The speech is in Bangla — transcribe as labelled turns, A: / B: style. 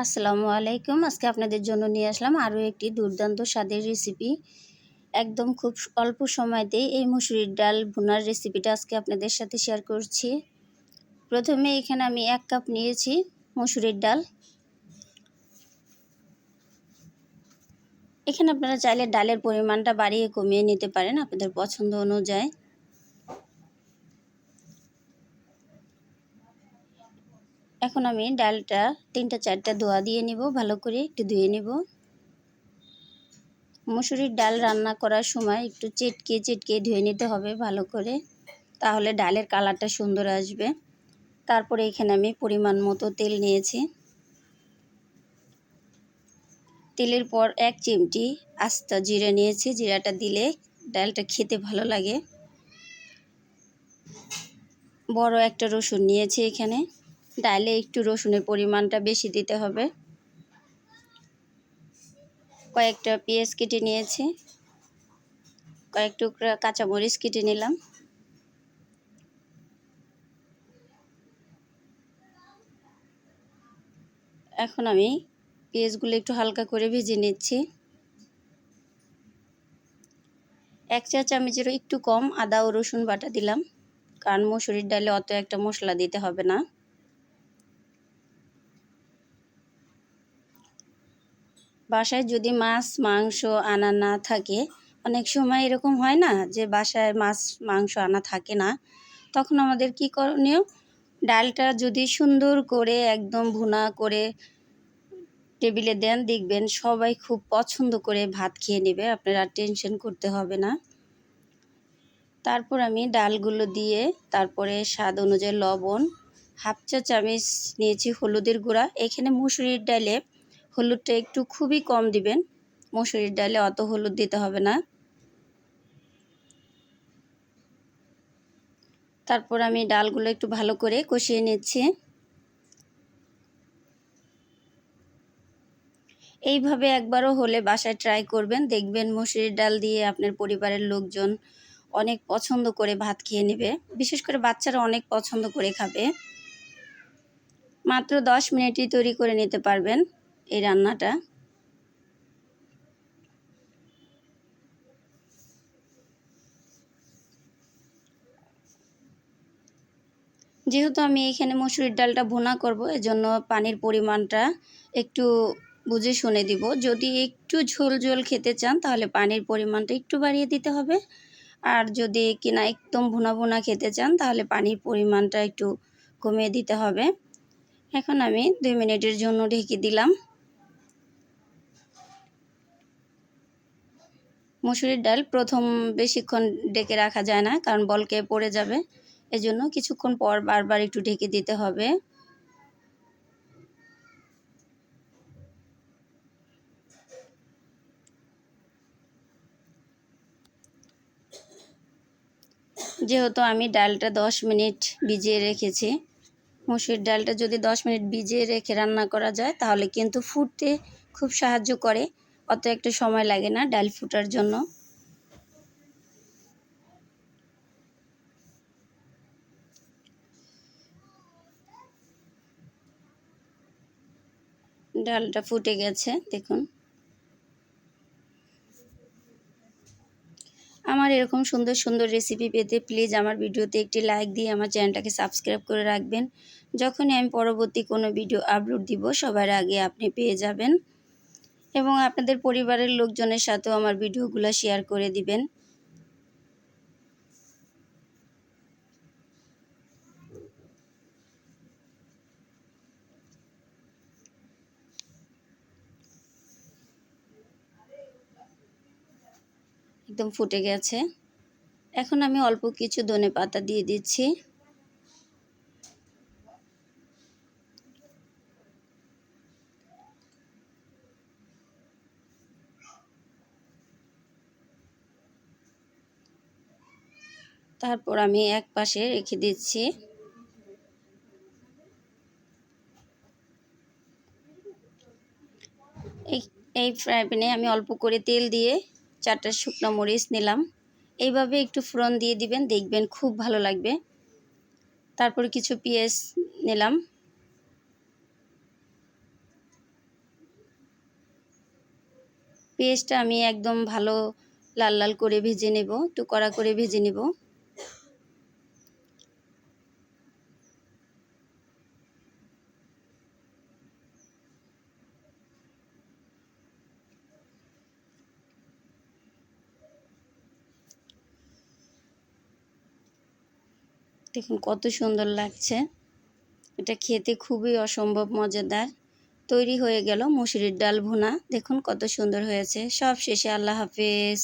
A: আসসালামু আলাইকুম। আজকে আপনাদের জন্য নিয়ে আসলাম আরও একটি দুর্দান্ত স্বাদের রেসিপি একদম খুব অল্প সময়তেই এই মুসুরির ডাল ভুনার রেসিপিটা আজকে আপনাদের সাথে শেয়ার করছি। প্রথমে এখানে আমি এক কাপ নিয়েছি মুসুরির ডাল। এখানে আপনারা চাইলে ডালের পরিমাণটা বাড়িয়ে কমিয়ে নিতে পারেন আপনাদের পছন্দ অনুযায়ী। এখন আমি ডালটা তিনটা, চারটা ধোয়া দিয়ে নিব, ভালো করে একটু ধুয়ে নিব। মুসুরির ডাল রান্না করার সময় একটু চেটকে চেটকে ধুয়ে নিতে হবে ভালো করে, তাহলে ডালের কালারটা সুন্দর আসবে। তারপরে এখানে আমি পরিমাণ মতো তেল নিয়েছি। তেলের পর এক চিমটি আস্তা জিরে নিয়েছি, জিরাটা দিলে ডালটা খেতে ভালো লাগে। বড় একটা রসুন নিয়েছি এখানে। ডালে একটু রসুনের পরিমাণটা বেশি দিতে হবে। কয়েকটা পেঁয়াজ কেটে নিয়েছি। কয়েক টুকরা কাঁচামরিচ কেটে নিলাম। এখন আমি পেঁয়াজগুলো একটু হালকা করে ভেজে নিচ্ছি। এক চা চামচেরও একটু কম আদা ও রসুন বাটা দিলাম। কারণ মসুরির ডালে অত একটা মশলা দিতে হবে না। বাসায় যদি মাছ, মাংস আনা না থাকে, অনেক সময় এরকম হয় না যে বাসায় মাছ, মাংস আনা থাকে না। তখন আমাদের কি করণীয়? ডালটা যদি সুন্দর করে একদম ভুনা করে টেবিলে দেন, দেখবেন সবাই খুব পছন্দ করে ভাত খেয়ে নেবে, আপনার আর টেনশন করতে হবে না। তারপর আমি ডালগুলো দিয়ে তারপরে স্বাদ অনুযায়ী লবণ, হাফ চা চামচ নিয়েছি হলুদের গুঁড়া, এখানে মুসুরির ডালে হলুদটা একটু খুবই কম দিবেন। মসুরির ডালে অত হলুদ দিতে হবে না। তারপর আমি ডালগুলো একটু ভালো করে কষিয়ে নিচ্ছি। এইভাবে একবারও হলে বাসায় ট্রাই করবেন। দেখবেন মসুরির ডাল দিয়ে আপনার পরিবারের লোকজন অনেক পছন্দ করে ভাত খেয়ে নেবে। বিশেষ করে বাচ্চারা অনেক পছন্দ করে খাবে। মাত্র দশ মিনিটই তৈরি করে নিতে পারবেন। এই রান্নাটা। যেহেতু আমি এখানে মসুরির ডালটা ভুনা করব, এজন্য পানির পরিমাণটা একটু বুঝে শুনে দিব। যদি একটু ঝোল ঝোল খেতে চান, তাহলে পানির পরিমাণটা একটু বাড়িয়ে দিতে হবে। আর যদি কিনা একদম ভুনা ভুনা খেতে চান, তাহলে পানির পরিমাণটা একটু কমিয়ে দিতে হবে। এখন আমি দুই মিনিটের জন্য ঢেকে দিলাম। মুসুরির ডাল প্রথম বেশিক্ষণ ডেকে রাখা যায় না, কারণ বলকে পড়ে যাবে। এজন্য কিছুক্ষণ পর বারবার একটু ঢেকে দিতে হবে। যেহেতু আমি ডালটা দশ মিনিট ভিজিয়ে রেখেছি, মুসুরির ডালটা যদি দশ মিনিট ভিজিয়ে রেখে রান্না করা যায়, তাহলে কিন্তু ফুটতে খুব সাহায্য করে। অত একটা সময় লাগে না ডাল ফুটার জন্য। ডালটা ফুটে গেছে, দেখুন। আমার এরকম সুন্দর সুন্দর রেসিপি পেতে প্লিজ আমার ভিডিওতে একটি লাইক দিয়ে আমার চ্যানেলটাকে সাবস্ক্রাইব করে রাখবেন। যখনই আমি পরবর্তী কোনো ভিডিও আপলোড দিব, সবার আগে আপনি পেয়ে যাবেন। এবং আপনাদের পরিবারের লোকজনের সাথেও আমার ভিডিওগুলো শেয়ার করে দিবেন। একদম ফুটে গেছে। এখন আমি অল্প কিছু ধনে পাতা দিয়ে দিচ্ছি। তারপর আমি এক পাশে রেখে দিচ্ছি। এই এই ফ্রাই প্যানে আমি অল্প করে তেল দিয়ে চারটা শুকনো মরিচ নিলাম। এইভাবে একটু ফোড়ন দিয়ে দিবেন, দেখবেন খুব ভালো লাগবে। তারপর কিছু পেঁয়াজ নিলাম। পেঁয়াজটা আমি একদম ভালো লাল লাল করে ভেজে নেব একটু কড়া করে ভেজে নেব। দেখুন, কত সুন্দর লাগছে। এটা খেতে খুবই অসম্ভব মজাদার। তৈরি হয়ে গেল মুসুরির ডাল ভুনা। দেখুন কত সুন্দর হয়েছে। সব শেষে আল্লাহ হাফেজ।